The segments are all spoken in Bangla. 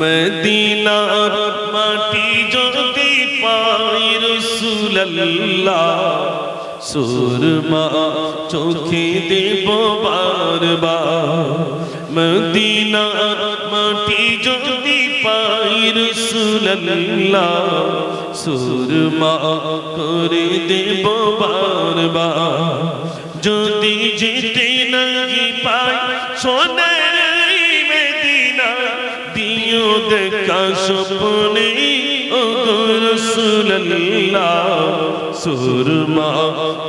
মদিনার মাটি যদি পাই রসুল্লাহ সুরমা চোখে দেব বারবার। মদিনার মাটি যদি পাই রসুল্লাহ সুরমা করে দেব বারবার। যদি যেতে নাহি পাই দিও দেখা স্বপ্নে রসুল্লাহ সুরমা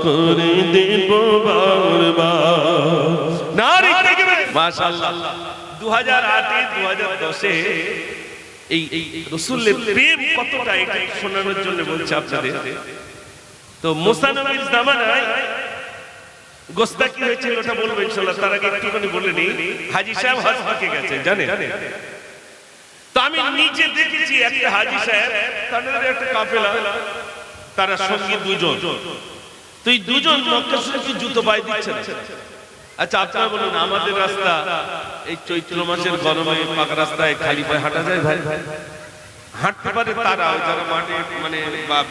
করে দেব নারী মাশাআল্লাহ 2008 এ 2010 এ এই রসুলের প্রেম কতটা এটা শোনানোর জন্য বলছে আপনাদের তো মুসা নবীর জামানায় গোস্তা কি হয়েছিল ওটা বলব ইনশাআল্লাহ তার আগে একটুখানি বলে নি হাজী সাহেব হজ গেছেন জানেন আমি নিজে দেখেছি একটা হাজী সাহেব তাদের একটা কাফেলা, তারা দুজন। তো এই দুজন জুতো পায়ে দিচ্ছে না? আচ্ছা আপনারা বলুন, আমাদের রাস্তা, এই চৈত্র মাসের গরমে পাকা রাস্তায় খালি পায়ে হাঁটা যায় ভাই? হাঁটতে পারে তারা যারা মানে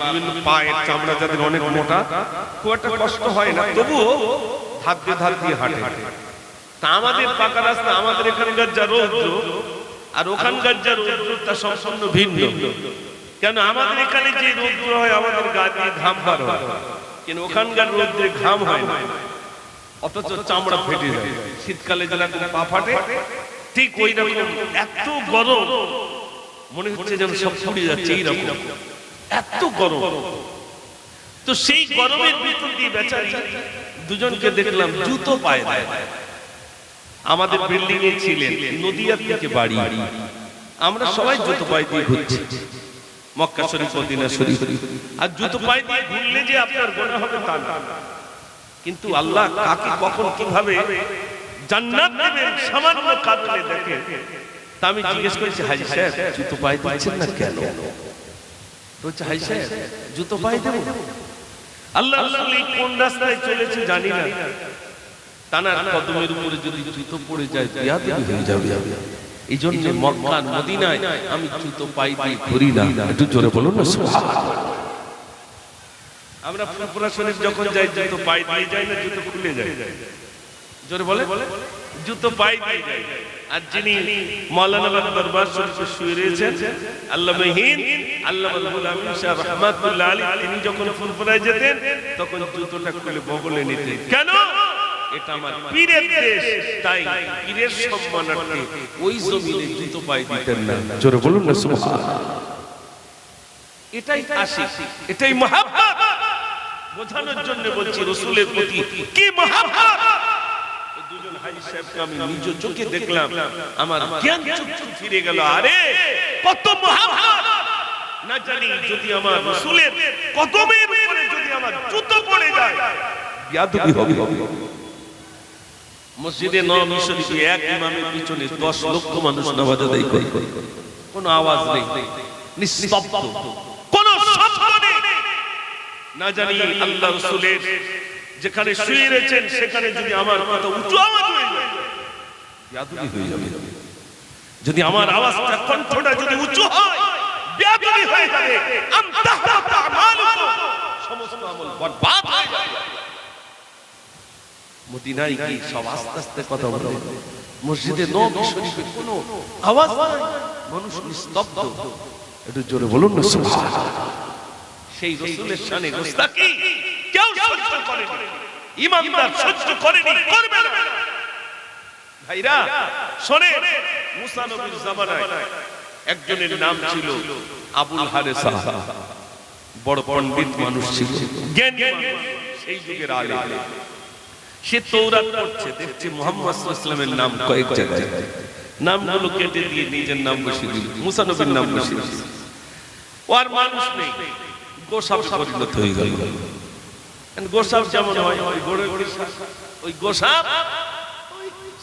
বিভিন্ন পায়ের চামড়া যাদের অনেক মোটা, খুব একটা কষ্ট হয় না, তবুও ধাপ দিয়ে ধাপ দিয়ে হাঁটে। তা আমাদের পাকা রাস্তা, আমাদের এখানকার যা রৌদ্র আর ওখানকার যা রৌদ্র সম্পূর্ণ ভিন্ন। কেন আমাদের এখানে যে রৌদ্র হয়, আমাদের গা দিয়ে ঘাম বার হয়। কিন্তু ওখানকার রৌদ্রে ঘাম হয় না। অথচ চামড়া ফেটে যায়। শীতকালে যেরকম পা ফাটে, ঠিক ওই রকম। এত গরম, মনে হচ্ছে যেন সব পুড়ে যাচ্ছে এইরকম। এত গরম। তো সেই গরমের ভিতর দিয়ে বেচারি দুজনকে দেখলাম জুতো পায়ে দেয় আমাদের বিল্ডিং এ ছিলেন নদিয়া থেকে বাড়ি। আমরা সবাই জুতো পায়ে দিয়ে ঘুরছি। মক্কা শরীফ মদিনা শরীফ। আর জুতো পায়ে দিয়ে ঘুরলে যে আপনার গোনা হবে তা না। কিন্তু আল্লাহ কাকে কখন কীভাবে জান্নাত দেবেন সামান্য কারণে দেখে তা আমি জিজ্ঞেস করেছি হাজি সাহেব জুতো পায়ে দিচ্ছেন না কেন? বলছে হাজি সাহেব জুতো পায়ে দেবো। আল্লাহ আল্লাহ কোন রাস্তায় চলেছে জানি না। তানার কদমের উপরে যদি জুতো পড়ে যায় হয়ে যাবে। এই জন্য মক্কার মদিনায় আমি জুতো পাই ঘুরি না। একটু জোরে বলুন না। আমরা ফুরফুরা শরীফ যখন যাই জুতো পাই দিয়ে যাই না জুতো খুলে যায়? জোরে বলে? জুতো পাই দিয়ে যায়। আর যিনি মৌলানা দরবার শরীফে শুয়ে রয়েছেন আল্লাহ মহিন আল্লাহ আব্দুল আমিন শাহ রহমাতুল্লাহ আলী তিনি যখন ফুরফুরায় যেতেন তখন জুতোটা খুলে বগলে নিতেন। কেন? এটা আমার পীরের দেশ তাই পীরের সম্মানার্থে ওই জমিনে জুতো পাই দিতেন না জোরে বলুন না সুবহানাল্লাহ এটাই আশিক এটাই মহাব্বত বোঝানোর জন্য বলছি রসুলের প্রতি কি মহাব্বত দুজন হাজি সাহেবকে আমি নিজ চোখে দেখলাম আমার জ্ঞান চক্ষু ফিরে গেল আরে কত মহাব্বত না জানি যদি আমার রসুলের কদমের উপরে যদি আমার জুতো পড়ে যায় বিয়াদবি হবে মসজিদে নবী শরীফে এক ইমামের পিছনে 10 লক্ষ মানুষ নামাজ আদায় করে। কোনো আওয়াজ নেই। নিস্তব্ধ। কোন শব্দ নেই। না জানি রসুলের যেখানে শুয়ে রয়েছেন, সেখানে যদি আমার কথা উঁচু আওয়াজ হয়ে যায় হয়ে যাবে। যদি আমার আওয়াজটা কণ্ঠটা যদি উঁচু হয় বেয়াদবি হয়ে যাবে। আনতাহবাতা আমালুকুম সমস্ত আমল বরবাদ হয়ে যাবে। মদিনায় কি সব আস্তে আস্তে কথা বলে। মসজিদে নবী শরীফে কোনো আওয়াজ মানুষ নিস্তব্ধ। একটু জোরে বলুন না সুবহানাল্লাহ সেই রসুলের শানে গোস্তাকি কেউ সহ্য করেনি। ইমানদার সহ্য করেনি। করবে না। ভাইরা শোনে মুসা নবীর জামানায় একজনের নাম ছিল আবুল হারেসা। বড় পণ্ডিত মানুষ ছিল। জ্ঞানী সেই যুগের আলেম। সে তৌরাত পড়ছে দেখছে মোহাম্মদ ইসলামের নাম কয়েক জায়গায়। নামগুলো কেটে দিয়ে নিজের নাম বসিয়ে দিল। মুসা নবীর নাম বসিয়ে দিল। ও আর মানুষ নেই। পরিণত হয়ে গেল। যেমন হয়, ওই গোড়ে ওই গোসাপ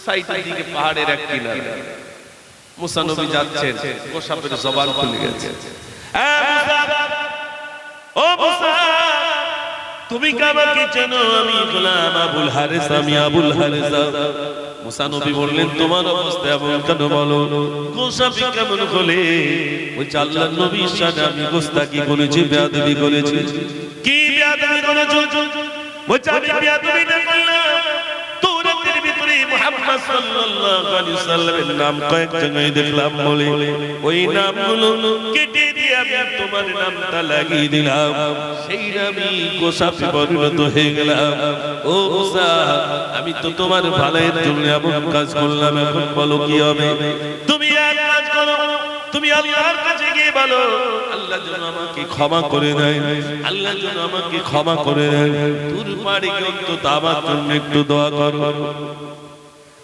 সাইডের দিকে পাহাড়ের এক কিনারে। মুসা নবী যাচ্ছেন, গোসাপের জবান খুলে গেছে। ও মুসা! তুমি কামাকে চেনো? আমি গোলাম আবুল হারেস, আমি আবুল হারেস। মুসা নবী বললেন, তোমার অবস্থা এমন কেন বলো? গোসাফি কেমন হলে? ওই আল্লাহ নবীর সাথে আমি গোস্তাকি করেছি, বেয়াদবি করেছি। কি বেয়াদবি করেছ? বেয়াদবি না করলাম। মুহাম্মদ সাল্লাল্লাহু আলাইহি সাল্লামের নাম কয়েক জায়গায় দেখলাম বলে। ওই নামগুলো কেটে দিয়ে আমি তোমার নামটা লাগিয়ে দিলাম। সেই নামই হয়ে গেলাম। ও মুসা আমি তো তোমার ভালোর জন্য এমন কাজ করলাম, এখন বলো কি হবে? তুমি এক কাজ করো, তুমি আল্লাহর কাছে গিয়ে বলো, আল্লাহ যেন আমাকে ক্ষমা করে দেয়, আল্লাহ যেন আমাকে ক্ষমা করে দেয়। তোর পাড়ে অন্তত আমার জন্য একটু দোয়া করো।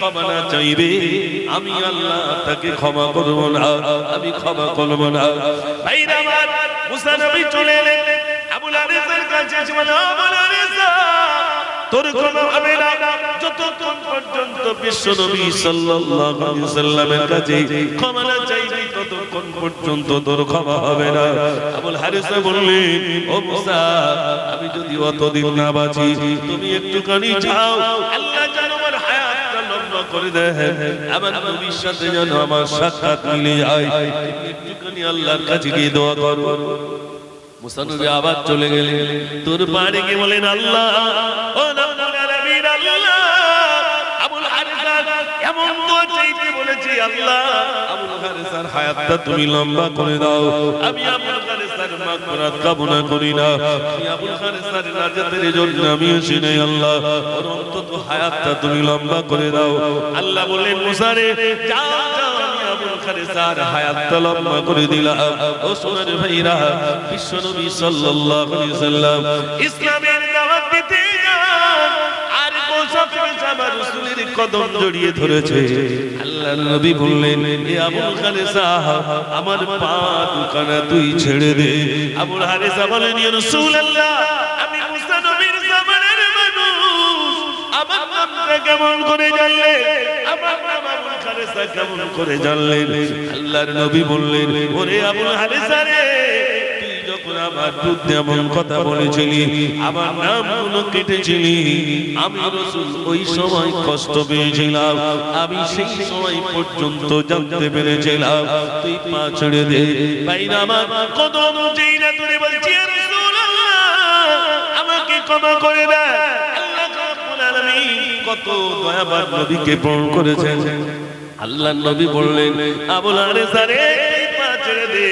ক্ষমা না চাইবে, আমি আল্লাহ তাকে ক্ষমা করব না, আমি ক্ষমা করব না। চলে না। ক্ষমা না ততক্ষণ পর্যন্ত তোর ক্ষমা হবে না। আমি যদি অতদিন না বাঁচি, তুমি একটুখানি লম্বা করে দেয় আমার নবীর সাথে যেন আমার সাক্ষাৎ মিলে যায় একটুখানি আল্লাহর কাছে গিয়ে দোয়া করো। মুসানবী আবার চলে গেলেন। তোর বাড়ি গিয়ে বলেন আল্লাহ ও আল্লাহ আবুল এমন দোয়া চাইতে বলেছি আল্লাহ। আবুল হারিসার হায়াতটা তুমি লম্বা করে দাও। আমি আবুল মাগফিরাত কামনা করি না। জন্য, আমি এসে নেই আল্লাহ। অন্তত হায়াতটা তুমি লম্বা করে দাও। আল্লাহ বললেন মুসা রে যাও যাও আমি আবুল হারিসার হায়াতটা লম্বা করে দিলাম। ও সোনার ভাইরা বিশ্বনবী সাল্লাল্লাহু আলাইহি সাল্লাম, ইসলামের দাওয়াত দিতে যান। আর জড়িয়ে ধরেছে। আল্লাহ নবী বললেন, এ আবুল হারিসা আমার পা দুখানা তুই ছেড়ে দে। আবুল হারিসা বলেন, ইয়া রাসূলুল্লাহ, আমি মুসা নবীর জামানার মানুষ। আমার নামটা কেমন করে জানলে আমার নাম আবুল হারিসা কেমন করে জানলেন? আল্লাহর নবী বললেন, ওরে আবুল হারিসা রে আমার বিরুদ্ধে এমন কথা বলেছিলি, আমার কেটেছিলি। আমি ওই সময় কষ্ট পেয়েছিলাম, আমি সেই সময় পর্যন্ত জানতে পেরেছিলাম, তুই পা ছেড়ে দে। বাইরে আমার কত অনুযায়ী না বলছি আমাকে ক্ষমা করে কত দয়াবান করেছেন। আল্লাহ নবী বললেন, আবুল আরেসা রে এই পা ছেড়ে দে।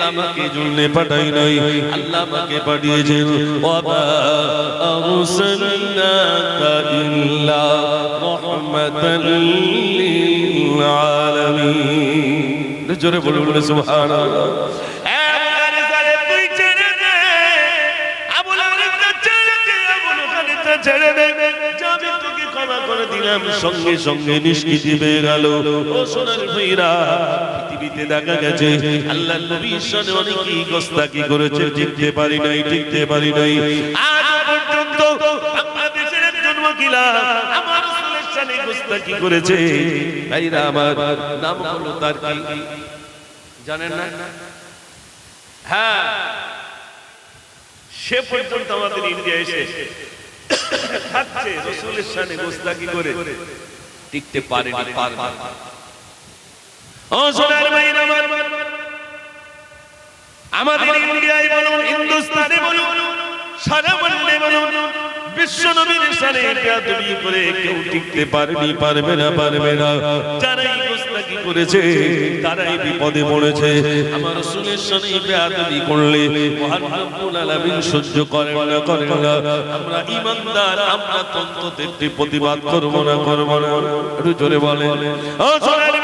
আল্লাহ আমাকে পাঠাই নাই। আল্লাহ পাঠিয়েছেন ওয়াবা আরসালনাকা ইল্লা রাহমাতাল লিল আলামিন জোরে বলে সুবহানাল্লাহ। সঙ্গে সঙ্গে নিষ্কৃতি গেল ও সোনার ভাইরা পৃথিবীতে দেখা গেছে। আল্লাহ নবীর সাথে অনেকেই গোস্তাকি করেছে টিকতে পারি নাই টিকতে পারি নাই। আজ পর্যন্ত বাংলাদেশের একজন ওকিলা আমার সাথে গোস্তাকি করেছে। ভাইরা আমার, নাম হলো তার কি? জানেন না? হ্যাঁ। সে পর্যন্ত আমাদের ইন্ডিয়া এসে থাকছে, রসুলের সামনে গোস্তাকি করে? টিকতে পারেনি, পারবে। ও সোনার ভাইরা আমার। আমাদের ইন্ডিয়ায় বলুন হিন্দুস্তানে বলুন সারা বললে বলুন বিশ্ব নবীর সানে বেয়াদবি করে কেউ টিকতে পারেনি পারবে না পারবে না। যারাই গোস্তাকি করেছে তারাই বিপদে পড়েছে। আমার রাসূলের সানে বেয়াদবি করলে মহান রব্বুল আলামিন সহ্য করে না করে না। আমরা ঈমানদার আমরা প্রতিবাদ করব না করব না। একটু জোরে ও সোনার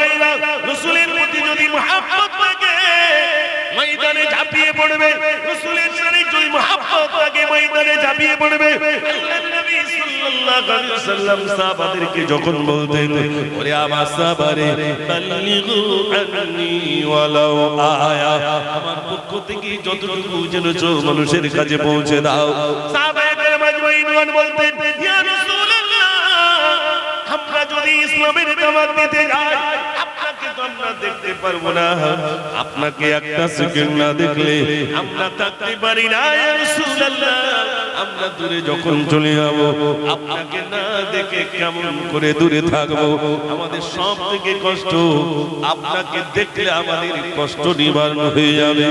পড়বে রাসূল রাসূলের সাথে যদি মহব্বত থাকে ময়দানে ঝাঁপিয়ে পড়বে। নবী সাল্লাল্লাহু আলাইহি যখন বলতেন, ওরে আমার সাহাবারে আন্নি আয়া। আমার পক্ষ থেকে যতটুকু মানুষের কাছে পৌঁছে দাও। সাহাবায়ে কেরাম বলতেন, ইয়া রাসূলুল্লাহ, আমরা যদি ইসলামের দাওয়াত দিতে যাই তো আমরা দেখতে পারব না। আপনাকে একটা সেকেন্ড না দেখলে আমরা থাকতে পারি না আমরা দূরে যখন চলে যাব, আপনাকে না দেখে কেমন করে দূরে থাকব? আমাদের সব থেকে কষ্ট, আপনাকে দেখলে আমাদের কষ্ট নিবারণ হয়ে যাবে।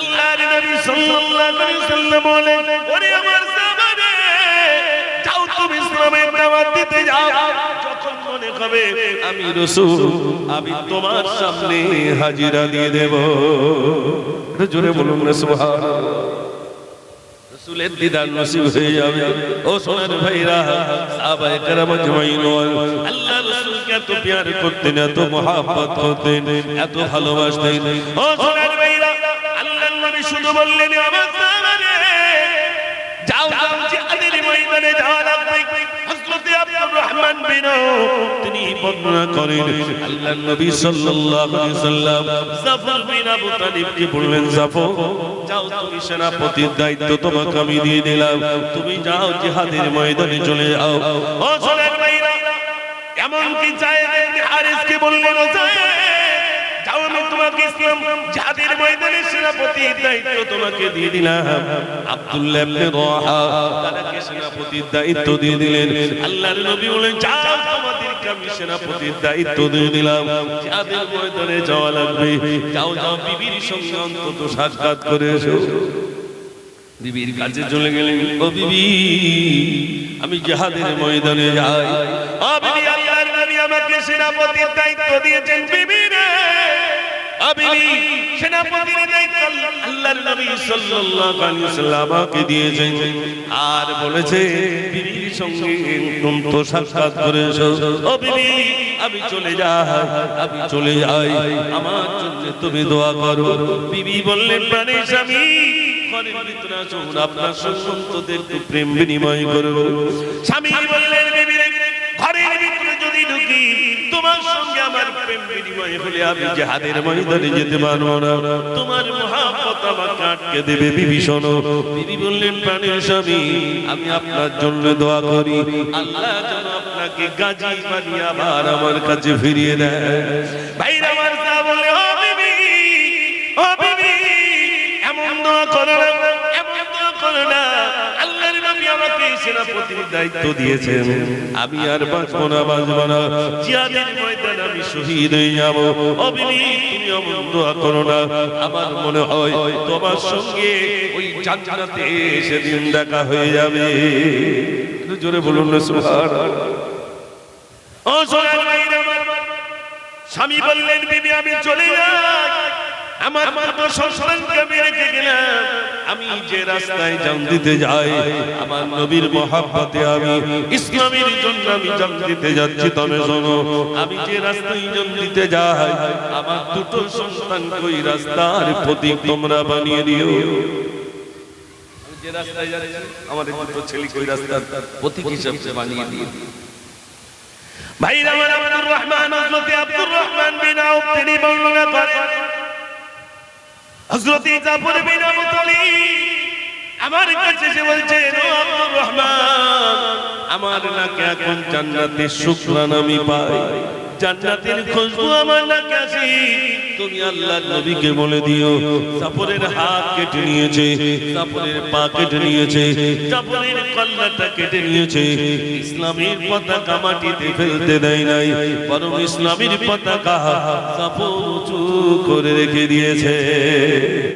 আল্লাহর নবী সাল্লাল্লাহু আলাইহি ওয়াসাল্লাম বলেন, ওরে আমার সাহাবারে যাও তুমি ইসলামের দাওয়াত দিতে যাও। হবে আমি রাসূল আমি তোমার সামনে হাজিরা দিয়ে দেব জোরে বলুন না সুবহানাল্লাহ রাসূলের দিদার নসিব হয়ে যাবে ও সোনার ভাইরা সাহাবায়ে কেরাম আজমাইন আল্লাহ রাসূলকে এত প্যার করতেন এত মহব্বত করতেন এত ভালোবাসতেন ও সোনার ভাইরা আল্লাহর নবী শুধু বললেন আমার সাহাবারে যাও যাও জিহাদের ময়দানে যাওয়া লাগবে হযরতে তিনি বর্ণনা করেন আল্লাহর যাও সেনাপতির দায়িত্ব তোমাকে আমি দিয়ে দিলাম। তুমি যাও জিহাদের ময়দানে চলে যাও। ও সোনার ভাইরা এমন কি হারিসকে বললেন ইসলাম ময়দানে সেনাপতির দায়িত্ব তোমাকে দিয়ে দিলাম। আব্দুল্লাহ ইবনে রাহা তাকে সেনাপতির দায়িত্ব দিয়ে দিলেন। আল্লাহর নবী বলেন, যাও, তোমাদেরকে আমি সেনাপতির দায়িত্ব দিয়ে দিলাম। যাদের ময়দানে যাওয়া লাগবে, যাও যাও, বিবির সঙ্গে অন্তত সাক্ষাৎ করে এসো। বিবির কাছে চলে গেলেন, ও বিবি, আমি জিহাদের ময়দানে যাই। ও বিবি, আল্লাহর নবী আমাকে সেনাপতির দায়িত্ব দিয়েছেন, বিবি রে। আর বলেছে সঙ্গে বিবি, আমি চলে যাই, আমি চলে যাই। আমার জন্য তুমি দোয়া করো। বিবি বললেন প্রাণের স্বামী আপনার সন্তানদের একটু প্রেম বিনিময় করব স্বামী বললেন প্রেম বিনিময় হলে আমি জিহাদের ময়দানে যেতে পারব না। তোমার মহাব্বত আমাকে আটকে দেবে বিবি শোনো বিবি বললেন প্রাণের স্বামী আমি আপনার জন্য দোয়া করি। আল্লাহ যেন আপনাকে গাজী বানিয়ে আবার আমার কাছে ফিরিয়ে দেয়। ভাইরা সেনাপতির দায়িত্ব দিয়েছেন। আমি আর বাঁচবো না বাঁচবো না। জিহাদের ময়দানে আমি শহীদ হয়ে যাব। তুমি দোয়া করো না আমার মনে হয় তোমার সঙ্গে ওই জান্নাতে সেদিন দেখা হয়ে যাবে। জোরে বলুন না সুবহানাল্লাহ ও সোনার স্বামী বললেন বিবি আমি চলে যাই। আমার মাত্র সন্তানকে আমি রেখে গেলাম। আমি যে রাস্তায় জান দিতে যাই আমার নবীর মহাব্বতে আমি ইসলামের জন্য আমি জান দিতে যাচ্ছি তবে শোনো আমি যে রাস্তায় জান দিতে যাই আমার দুটো সন্তান কই রাস্তার প্রতীক তোমরা বানিয়ে দিও। আমি যে রাস্তায় যাচ্ছি আমার দুটো ছেলে কই রাস্তার প্রতীক হিসাবে বানিয়ে দিও। ভাইরা আমার আব্দুর রহমান হযরতে আব্দুর রহমান বিন আউফ তিনি বর্ণনা করেন হযরতে জাফর বিন আবু তালিব আমার কাছে এসে বলছে ও আব্দুর রহমান, আমার নাকে এখন জান্নাতে শুকরান আমি পাই। জান্নাতের খুশবু আমার আসে তুমি আল্লাহর নবীকে বলে দিও, জাফরের হাত কেটে নিয়েছে, জাফরের পা কেটে নিয়েছে, জাফরের কল্লাটা কেটে নিয়েছে। ইসলামের পতাকা মাটিতে ফেলতে দেয় নাই, বরং ইসলামের পতাকা জাফর উঁচু করে রেখে দিয়েছে।